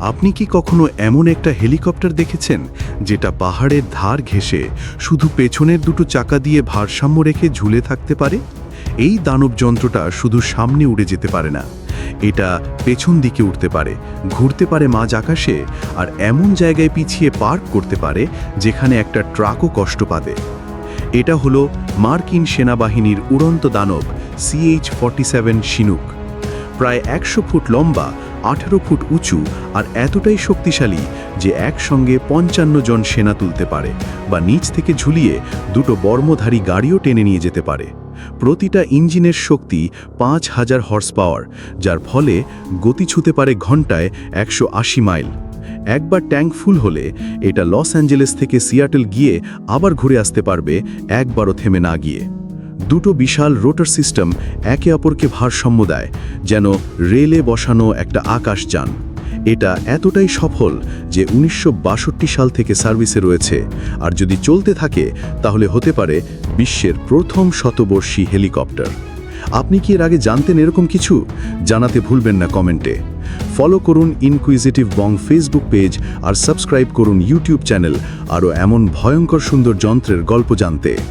আপনি কি কখনো এমন একটা হেলিকপ্টার দেখেছেন, যেটা পাহাড়ের ধার ঘেঁষে শুধু পেছনের দুটো চাকা দিয়ে ভারসাম্য রেখে ঝুলে থাকতে পারে? এই দানব যন্ত্রটা শুধু সামনে উড়ে যেতে পারে না, এটা পেছন দিকে উঠতে পারে, ঘুরতে পারে মাঝ আকাশে, আর এমন জায়গায় পিছিয়ে পার্ক করতে পারে, যেখানে একটা ট্রাকও কষ্ট পাবে। এটা হলো মার্কিন সেনাবাহিনীর উড়ন্ত দানব সিএইচ ফর্টি সেভেন শিনুক। প্রায় একশো ফুট লম্বা আঠেরো ফুট উঁচু আর এতটাই শক্তিশালী যে একসঙ্গে পঞ্চান্ন জন সেনা তুলতে পারে বা নিচ থেকে ঝুলিয়ে দুটো বর্মধারী গাড়িও টেনে নিয়ে যেতে পারে। প্রতিটা ইঞ্জিনের শক্তি পাঁচ হাজার হর্স পাওয়ার যার ফলে গতি ছুতে পারে ঘন্টায় একশো আশি মাইল। একবার ট্যাঙ্ক ফুল হলে এটা লস অ্যাঞ্জেলেস থেকে সিয়াটেল গিয়ে আবার ঘুরে আসতে পারবে, একবারও থেমে না গিয়ে। দুটো বিশাল রোটার সিস্টেম একে অপরকে ভারসাম্য দেয়, যেন রেলে বসানো একটা আকাশযান এটা এতটাই সফল যে উনিশশো বাষট্টি সাল থেকে সার্ভিসে রয়েছে, আর যদি চলতে থাকে, তাহলে হতে পারে বিশ্বের প্রথম শতবর্ষী হেলিকপ্টার। আপনি কি এর আগে জানতেন এরকম কিছু? জানাতে ভুলবেন না কমেন্টে। ফলো করুন ইনকুইজিটিভ বং ফেসবুক পেজ আর সাবস্ক্রাইব করুন ইউটিউব চ্যানেল আরও এমন ভয়ঙ্কর সুন্দর যন্ত্রের গল্প জানতে।